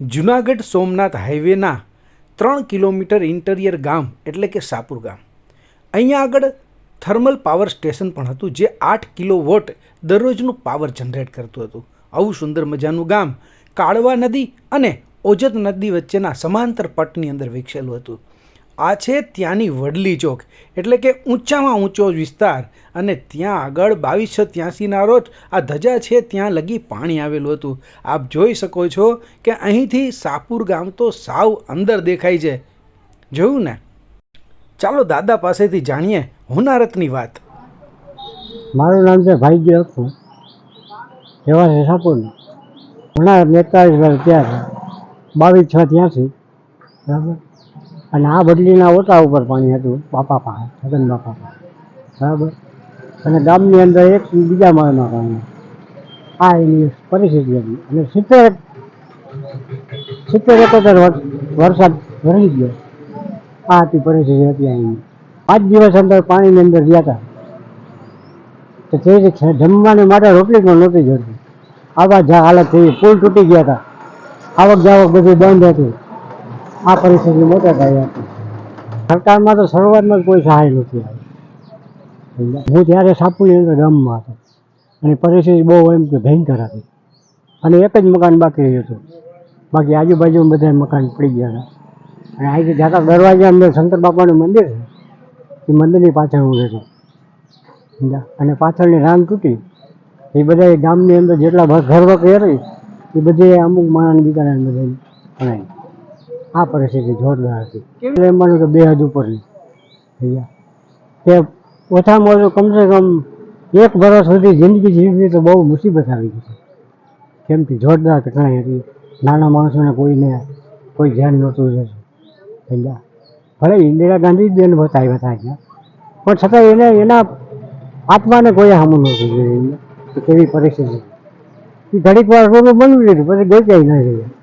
જુનાગઢ સોમનાથ હાઈવેના ત્રણ kilometre interior ગામ, એટલે કે સાપુર ગામ. અહીંયા આગળ થર્મલ પાવર સ્ટેશન પણ હતું, જે આઠ કિલો વોટ દરરોજનું પાવર જનરેટ કરતું હતું. આવું સુંદર મજાનું ગામ કાળવા નદી અને ઓજત નદી વચ્ચેના સમાંતર પટની અંદર વિકસેલું હતું. આ છે ત્યાંની વડલી ચોક, એટલે કે ઊંચામાં ઊંચો વિસ્તાર. અને ત્યાં આગળ બાવીસો ત્યાંસીના રોજ આ ધજા છે ત્યાં લગી પાણી આવેલું હતું. આપ જોઈ શકો છો કે અહીંથી સાપુર ગામ તો સાવ અંદર દેખાય છે. જોયું ને? ચાલો દાદા પાસેથી જાણીએ હોનારતની વાત. મારું નામ છે ભાઈજી અખુ. એવા છે સાપુરનું ઘણા એકતાલીસ વર્ષ ત્યાં છે બાવીસ છ ત્યાંથી બરાબર? અને આ બદલીના ઓટા ઉપર પાણી હતું, બાપા પાસે છગન બાપા પાસે. બરાબર? અને ગામની અંદર એક બીજા માળમાં પાણી આ એની પરિસ્થિતિ હતી. અને સિત્તેર સિત્તેર એકોતેર વરસાદ ભરી ગયો. આ હતી પરિસ્થિતિ હતી અહીંની પાંચ દિવસ અંદર પાણીની અંદર ગયા હતા. તો તે જમવાની માટે રોટલી પણ નહોતી જડતી. આવા જ્યાં હાલત થઈ, પુલ તૂટી ગયા હતા. આવક જાવક બધું બંધ હતું. આ પરિસ્થિતિ મોટા થાય સરકારમાં તો શરૂઆતમાં કોઈ સહાય નથી આવી. હું ત્યારે સાપુની અંદર ગામમાં હતો, અને પરિસ્થિતિ બહુ એમ કે ભયંકર હતી. અને એક જ મકાન બાકી રહ્યું હતું. બાકી આજુબાજુ બધા મકાન પડી ગયા હતા. અને અહીંથી જાતા દરવાજા અંદર શંકર બાપાનું મંદિર છે, એ મંદિરની પાછળ હું રહેતો? અને પાછળની રાન તૂટી. એ બધા ગામની અંદર જેટલા ઘર વખરી રહી એ બધે અમુક માણસ બિચારાને બધે ભણાય આ પરિસ્થિતિ જોરદાર હતી. એટલે એમ માનું કે બે હદ ઉપરની થઈ ગયા. તે ઓછામાં ઓછું કમસે કમ એક વર્ષ સુધી જિંદગી જીવવી તો બહુ મુસીબત આવી ગઈ છે. કેમ કે જોરદાર ઘટના હતી. નાના માણસોને કોઈને કોઈ ધ્યાન નહોતું જશે થઈ ગયા. ભલે ઇન્દિરા ગાંધી જ બેન બતાવ્યા હતા અહીંયા પણ છતાં એને એના આત્માને કોઈ હામું નહોતું જોયું કેવી પરિસ્થિતિ? એ ઘડીક વાર રોનું બનવી લીધું પછી ગોચાઈ ના ગયા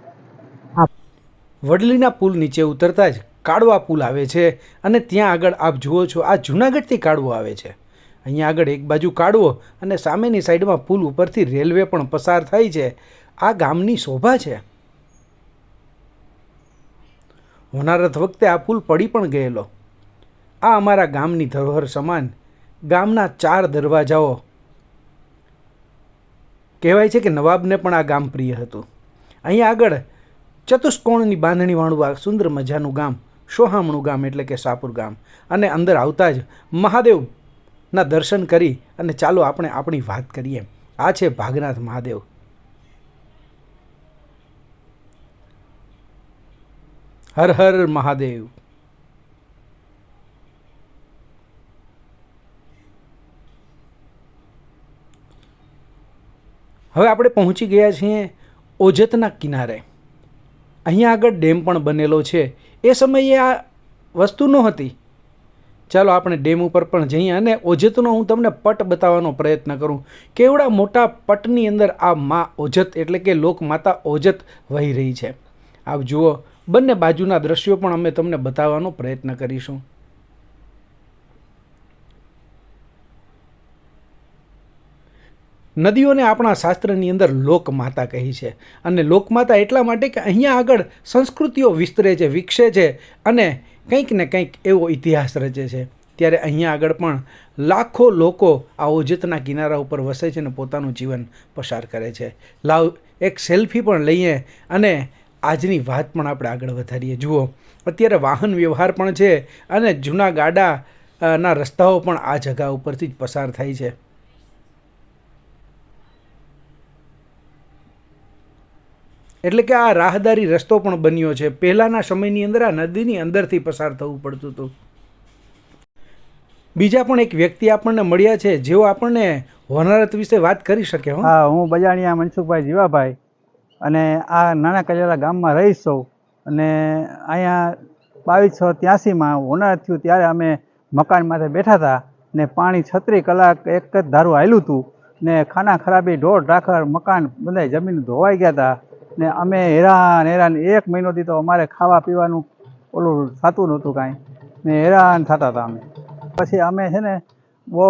વડલીના પુલ નીચે ઉતરતા જ કાળવા પુલ આવે છે અને ત્યાં આગળ આપ જુઓ છો, આ જુનાગઢથી કાળવો આવે છે. અહીંયા આગળ એક બાજુ કાળવો અને સામેની સાઈડમાં પુલ ઉપરથી રેલવે પણ પસાર થાય છે. આ ગામની શોભા છે. હોનારત વખતે આ પુલ પડી પણ ગયેલો. આ અમારા ગામની ધરોહર સમાન, ગામના ચાર દરવાજાઓ. કહેવાય છે કે નવાબને પણ આ ગામ પ્રિય હતું. અહીંયા આગળ ચતુષ્કોણની બાંધણીવાળું આ સુંદર મજાનું ગામ સોહામણું ગામ એટલે કે સાપુર ગામ. અને અંદર આવતા જ મહાદેવના દર્શન કરી અને ચાલો આપણે આપણી વાત કરીએ. આ છે ભાગનાથ મહાદેવ. હર હર મહાદેવ. હવે આપણે પહોંચી ગયા છીએ ઓજતના કિનારે. અહીંયા આગળ ડેમ પણ બનેલો છે. એ સમયે આ વસ્તુ નહોતી. ચાલો આપણે ડેમ ઉપર પણ જઈએ અને ઓજતનો હું તમને પટ બતાવવાનો પ્રયત્ન કરું. કેવડા મોટા પટની અંદર આ મા ઓજત એટલે કે લોકમાતા ઓજત વહી રહી છે. આપ જુઓ, બંને બાજુના દ્રશ્યો પણ અમે તમને બતાવવાનો પ્રયત્ન કરીશું. નદીઓને આપણા શાસ્ત્રની અંદર લોકમાતા કહી છે. અને લોકમાતા એટલા માટે કે અહીંયા આગળ સંસ્કૃતિઓ વિસ્તરે છે, વિકસે છે અને કંઈક ને કંઈક એવો ઇતિહાસ રચે છે. ત્યારે અહીંયા આગળ પણ લાખો લોકો આ ઓજતના કિનારા ઉપર વસે છે અને પોતાનું જીવન પસાર કરે છે. લાવ, એક સેલ્ફી પણ લઈએ અને આજની વાત પણ આપણે આગળ વધારીએ. જુઓ, અત્યારે વાહન વ્યવહાર પણ છે અને જૂના ગાડાના રસ્તાઓ પણ આ જગા ઉપરથી જ પસાર થાય છે. એટલે કે આ રાહદારી રસ્તો પણ બન્યો છે. પહેલાંના સમયની અંદર આ નદીની અંદરથી પસાર થવું પડતું હતું. બીજા પણ એક વ્યક્તિ આપણને મળ્યા છે, જેઓ આપણને હોનારત વિશે વાત કરી શકે, હો. હા બજાણિયા મનસુખભાઈ જીવાભાઈ અને આ નાના કજેરા ગામમાં રહીશ છું અને અહીંયા બાવીસ બાવીસો ત્યાસીમાં હોનારત થયું ત્યારે અમે મકાન માથે બેઠા હતા ને પાણી છત્રી કલાક એક જ ધારું હાલ્યું હતું ને ખાના ખરાબી ઢોર, ઢાખર, મકાન બધાય જમીન ધોવાઈ ગયા હતા. ને અમે હેરાન હેરાન. એક મહિનોથી તો અમારે ખાવા પીવાનું ઓલું થતું નહોતું કાંઈ. ને હેરાન થતા હતા અમે. પછી અમે છે ને બહુ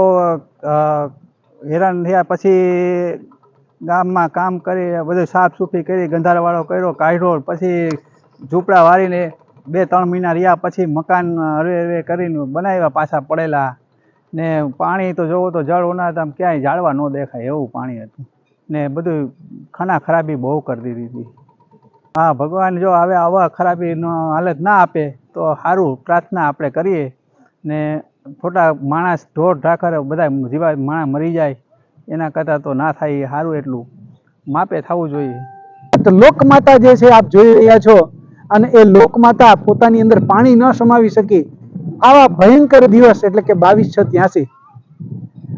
હેરાન થયા. પછી ગામમાં કામ કરી, બધું સાફ સૂફી કરી, ગંધારવાળો કર્યો, કાઢ્યો. પછી ઝૂંપડા વાળીને બે, ત્રણ મહિના રહ્યા. પછી મકાન હરવે હરવે કરીને બનાવ્યા પાછા પડેલા. ને પાણી તો જોવો તો જળ ઉનાળા હતા ક્યાંય જાળવા ન દેખાય એવું પાણી હતું. ને બધું ખાના ખરાબી બહુ કરી દીધી હતી. હા, ભગવાન જો હવે આવા ખરાબીનો હાલત ના આપે, તો સારું પ્રાર્થના આપણે કરીએ ને ખોટા માણસ ઢોર ઢાકર બધા જીવા માણસ મરી જાય, એના કરતાં તો ના થાય સારું એટલું. માપે થવું જોઈએ. તો લોકમાતા જે છે, આપ જોઈ રહ્યા છો, અને એ લોકમાતા પોતાની અંદર પાણી ન સમાવી શકી, આવા ભયંકર દિવસ એટલે કે બાવીસ છ ત્યાસી.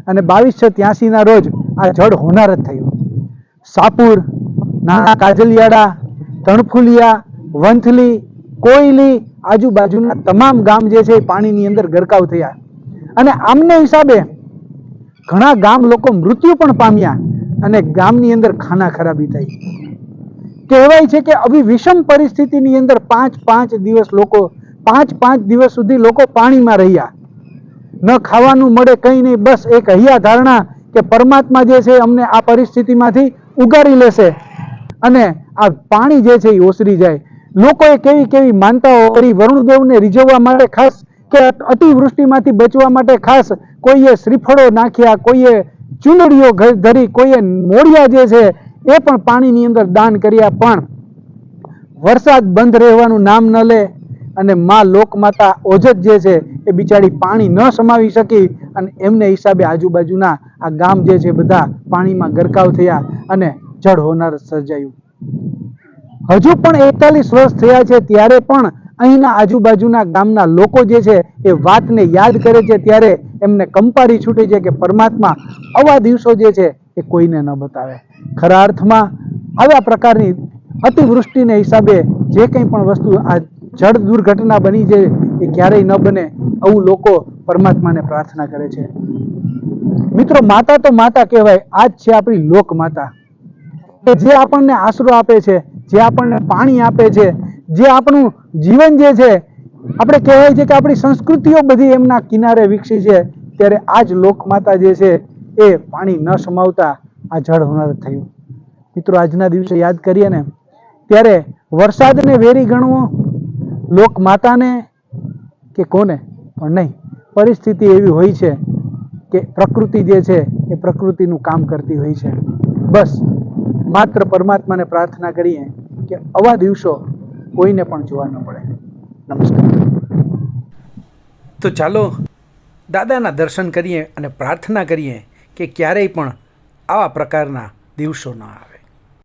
અને બાવીસ છ ત્યાસી ના રોજ આ જળ હોનાર જ થયું. સાપુર નાના કાજલિયાડા તણફુલિયા, વંથલી, કોયલી આજુબાજુના તમામ ગામ જે છે એ પાણીની અંદર ગરકાવ થયા. અને આમને હિસાબે ઘણા ગામ લોકો મૃત્યુ પણ પામ્યા અને ગામની અંદર ખાના ખરાબી થઈ. કહેવાય છે કે આવી વિષમ પરિસ્થિતિની અંદર પાંચ પાંચ દિવસ લોકો, પાંચ પાંચ દિવસ સુધી લોકો પાણીમાં રહ્યા. ન ખાવાનું મળે કંઈ નહીં, બસ એક હૈયા ધારણા કે પરમાત્મા જે છે અમને આ પરિસ્થિતિમાંથી ઉગારી લેશે. અને આ પાણી જે છે એ ઓસરી જાય. લોકોએ કેવી કેવી માનતાઓ કરી વરુણદેવને રીઝવવા માટે ખાસ કે અતિવૃષ્ટિમાંથી બચવા માટે ખાસ કોઈએ શ્રીફળો નાખ્યા, કોઈએ ચૂંદડીઓ ધરી, કોઈએ મોડિયા જે છે એ પણ પાણીની અંદર દાન કર્યા. પણ વરસાદ બંધ રહેવાનું નામ ન લે. અને માં લોકમાતા ઓજત જે છે, એ બિચારી પાણી ન સમાવી શકી અને એમને હિસાબે આજુબાજુના આ ગામ જે છે, બધા પાણીમાં ગરકાવ થયા અને જળ હોનાર સર્જાયું. હજુ પણ એકતાલીસ વર્ષ થયા છે, ત્યારે પણ અહીંના આજુબાજુના ગામના લોકો જે છે, એ વાતને યાદ કરે છે, ત્યારે એમને કંપારી છૂટે છે કે પરમાત્મા આવા દિવસો જે છે, એ કોઈને ન બતાવે. ખરા અર્થમાં, આવા પ્રકારની અતિવૃષ્ટિને હિસાબે જે કંઈ પણ વસ્તુ આ જળ દુર્ઘટના બની જાય એ ક્યારેય ન બને, આવું લોકો પરમાત્માને પ્રાર્થના કરે છે. મિત્રો, માતા તો માતા કહેવાય આ જ છે આપણી લોક માતા જે આપણને આશરો આપે છે, જે આપણને પાણી આપે છે, જે આપણું જીવન જે છે, આપણે કહેવાય છે કે આપણી સંસ્કૃતિઓ બધી એમના કિનારે વિકસી છે, ત્યારે આ જ લોકમાતા જે છે, એ પાણી ન સમાવતા આ જળ હોનાર થયું. મિત્રો, આજના દિવસે યાદ કરીએ ને, ત્યારે વરસાદને વેરી ગણવો લોક માતાને કે કોને? પણ નહીં. પરિસ્થિતિ એવી હોય છે કે પ્રકૃતિ જે છે એ પ્રકૃતિનું કામ કરતી હોય છે. બસ, માત્ર પરમાત્માને પ્રાર્થના કરીએ કે આવા દિવસો કોઈને પણ જોવા ન પડે નમસ્કાર. તો ચાલો દાદાના દર્શન કરીએ અને પ્રાર્થના કરીએ કે ક્યારેય પણ આવા પ્રકારના દિવસો ન આવે.